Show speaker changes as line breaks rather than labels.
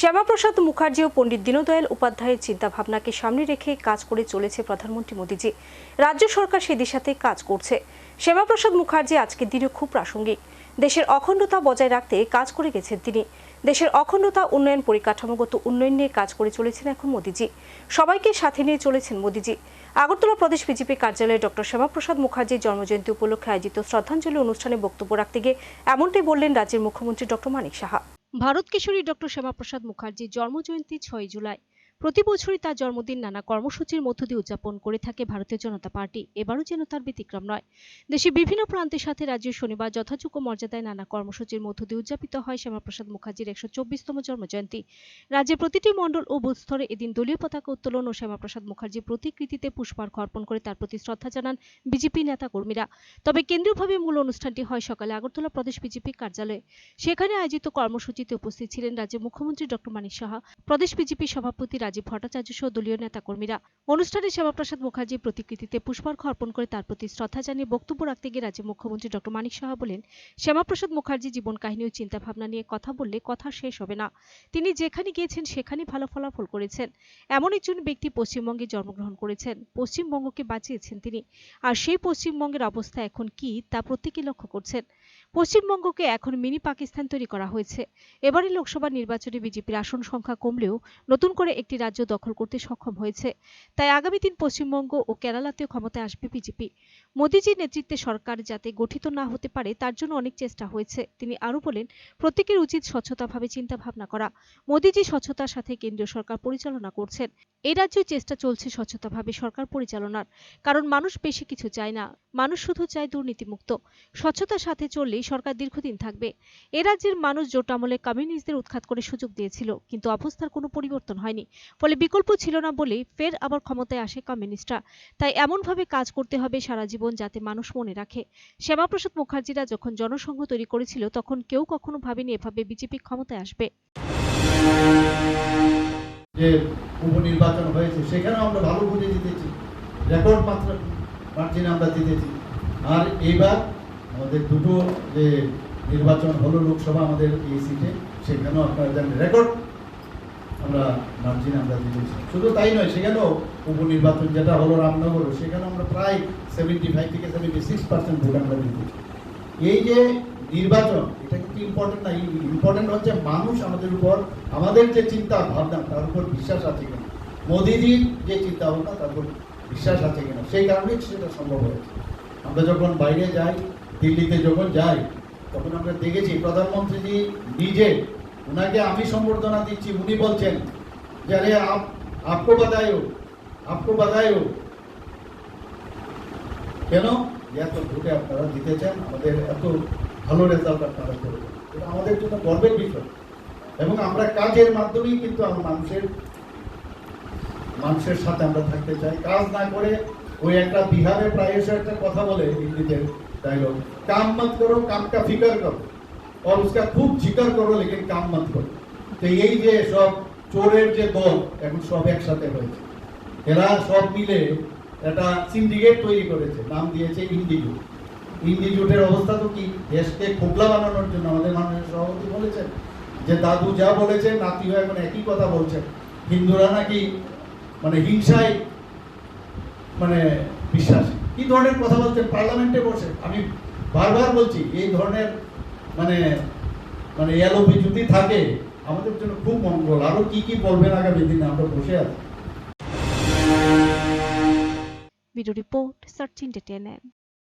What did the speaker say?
শ্যামাপ্রসাদ মুখার্জি ও পণ্ডিত দীনদয়াল উপাধ্যায়ের চিন্তাভাবনাকে সামনে রেখে কাজ করে চলেছে প্রধানমন্ত্রী মোদীজি। রাজ্য সরকার সেই দিশাতে কাজ করছে। শ্যামাপ্রসাদ মুখার্জি আজকের দিনে খুব প্রাসঙ্গিক। দেশের অখণ্ডতা বজায় রাখতে কাজ করে গেছেন তিনি। দেশের অখণ্ডতা উন্নয়ন পরিকাঠামোগত উন্নয়ন নিয়ে কাজ করে চলেছেন এখন মোদীজি। সবাইকে সাথে নিয়ে চলেছেন মোদীজি। আগরতলা প্রদেশ বিজেপি কার্যালয়ে ডক্টর শ্যামাপ্রসাদ মুখার্জির জন্মজয়ন্তী উপলক্ষে আয়োজিত শ্রদ্ধাঞ্জলি অনুষ্ঠানে বক্তব্য রাখতে গিয়ে এমনটাই বললেন রাজ্যের মুখ্যমন্ত্রী ডক্টর মানিক সাহা। ভারত কিশোরী ডক্টর শ্যামাপ্রসাদ মুখার্জির জন্মজয়ন্তী ছয় জুলাই। প্রতি বছরই তার জন্মদিন নানা কর্মসূচির মধ্য দিয়ে উদযাপন করে থাকে ভারতীয় জনতা পার্টি। এবারও যেন তার ব্যতিক্রম নয়। দেশের বিভিন্ন প্রান্তের সাথে রাজ্যের শনিবার যথাযোগ্য মর্যাদায় নানা কর্মসূচির মধ্য দিয়ে উদযাপিত হয় শ্যামাপ্রসাদ মুখার্জির একশো চব্বিশতম জন্মজয়ন্তী। রাজ্যের প্রতিটি মণ্ডল ও বুথ স্তরে এদিন দলীয় পতাকা উত্তোলন ও শ্যামাপ্রসাদ মুখার্জির প্রতিকৃতিতে পুষ্পার্ঘ অর্পণ করে তার প্রতি শ্রদ্ধা জানান বিজেপি নেতা কর্মীরা তবে কেন্দ্রীয়ভাবে মূল অনুষ্ঠানটি হয় সকালে আগরতলা প্রদেশ বিজেপি কার্যালয়ে। সেখানে আয়োজিত কর্মসূচিতে উপস্থিত ছিলেন রাজ্যের মুখ্যমন্ত্রী ডক্টর মানিক সাহা, প্রদেশ বিজেপি সভাপতি রাজীব ভট্টাচার্য সহ দলীয় নেতা কর্মীরা অনুষ্ঠানে শ্যামাপ্রসাদ মুখার্জির প্রতিকৃতিতে পুষ্পার্ঘ অর্পণ করে তার প্রতি শ্রদ্ধা জানিয়ে বক্তব্য রাখতে গিয়ে রাজ্যের মুখ্যমন্ত্রী ডক্টর মানিক সাহা বলেন, শ্যামাপ্রসাদ মুখার্জি জীবন কাহিনী ও চিন্তাভাবনা নিয়ে কথা বললে কথা শেষ হবে না। তিনি যেখানে গিয়েছেন সেখানে ভালো ফলাফল করেছেন। এমন একজন ব্যক্তি পশ্চিমবঙ্গে জন্মগ্রহণ করেছেন। পশ্চিমবঙ্গকে বাঁচিয়েছেন তিনি। আর সেই পশ্চিমবঙ্গের অবস্থা এখন কি তা প্রত্যেকে লক্ষ্য করছেন। পশ্চিমবঙ্গকে এখন মিনি পাকিস্তান তৈরি করা হয়েছে। এবারে লোকসভা নির্বাচনে বিজেপির আসন সংখ্যা কমলেও নতুন করে একটি রাজ্য দখল করতে সক্ষম হয়েছে। তাই আগামী দিন পশ্চিমবঙ্গ ও কেরালাতেও ক্ষমতায় আসবে বিজেপি। মোদীজির নেতৃত্বে সরকার যাতে গঠিত না হতে পারে, তার জন্য অনেক চেষ্টা হয়েছে। তিনি আরও বলেন, প্রত্যেকের উচিত স্বচ্ছতাভাবে চিন্তা ভাবনা করা। মোদীজি স্বচ্ছতার সাথে কেন্দ্রীয় সরকার পরিচালনা করছেন। এই রাজ্যে চেষ্টা চলছে স্বচ্ছতাভাবে সরকার পরিচালনার। কারণ মানুষ বেশি কিছু চায় না। মানুষ শুধু চায় দুর্নীতিমুক্ত। স্বচ্ছতার সাথে চললেই সরকার দীর্ঘদিন থাকবে। এ রাজ্যের মানুষ জোট আমলে কমিউনিস্টদের উৎখাত করে সুযোগ দিয়েছিল, কিন্তু অবস্থার কোনো পরিবর্তন হয়নি। ফলে বিকল্প ছিল না বলে ফের আবার ক্ষমতায় আসে কমিউনিস্টরা। তাই এমনভাবে কাজ করতে হবে সারা জীবন যাতে মানুষ মনে রাখে। শ্যামাপ্রসাদ মুখার্জিরা যখন জনসংঘ তৈরি করেছিল, তখন কেউ কখনো ভাবেনি এভাবে বিজেপি ক্ষমতায় আসবে।
যে উপনির্বাচন হয়েছে, সেখানেও আমরা ভালো বুঝে জিতেছি। রেকর্ড মাত্রা মার্জিনে আমরা জিতেছি। আর এইবার আমাদের দুটো যে নির্বাচন হলো লোকসভা আমাদের এই সিটে, সেখানেও আপনারা জানেন রেকর্ড আমরা মার্জিনে আমরা জিতেছি শুধু তাই নয়, সেখানেও উপনির্বাচন যেটা হলো রামনগর সেখানে আমরা প্রায় সেভেন্টি ফাইভ থেকে সেভেন্টি সিক্স পার্সেন্ট ভোট আমরা জিতেছি এই যে নির্বাচন, এটা কিন্তু ইম্পর্টেন্ট না ইম্পর্টেন্ট হচ্ছে মানুষ আমাদের উপর, আমাদের যে চিন্তা ভাবনা, তার উপর বিশ্বাস আছে কিনা। মোদিজির যে চিন্তা ভাবনা, তার উপর বিশ্বাস আছে কিনা। সেই কারণেই সেটা সম্ভব হয়েছে। আমরা যখন বাইরে যাই দিল্লিতে যখন যাই, তখন আমরা দেখেছি প্রধানমন্ত্রীজি নিজে ওনাকে আমি সম্বর্ধনা দিচ্ছি, উনি বলছেন যে, আরে আপকো বাদায়ো আপকো বাদায়ো কেন? এত ভোটে আপনারা জিতেছেন, আমাদের এত ভালো রেজাল্ট আপনারা করেছেন। এটা আমাদের জন্য গর্বের বিষয়। এবং আমরা কাজের মাধ্যমেই কিন্তু আমরা মানুষের মানুষের সাথে আমরা থাকতে চাই। কাজ না করে ওই একটা বিহারে প্রায়শ একটা কথা বলে হিন্দিতে ডায়লগ কাম মত করো কাম কা ফিকর করো और उसका खूब जिक्र करो लेकिन काम मत करो তো এই যে সব চোরের যে দল এখন সব একসাথে হয়েছে এরা সব মিলে একটা সিন্ডিকেট তৈরি করেছে নাম দিয়েছে ইন্ডিজুট ইন্ডিজুটের অবস্থা তো কি দেশকে খোকলা বানানোর জন্য আমাদের মাননীয় সভাপতি বলেছেন যে দাদু যা বলেছে নাতি হয়ে এখন একই কথা বলছেন হিন্দুরা নাকি মানে হিংসায় মানে বিশ্বাস। কি ধরনের কথা বলছেন? পার্লামেন্টে বসে। আমি বারবার বলছি, এই ধরনের মানে মানে এলোপি যদি থাকে, আমাদের জন্য খুব মঙ্গল। আরও কি কি বলবেন আগামী দিনে? আমরা বসে আছি।
Video report search entertainment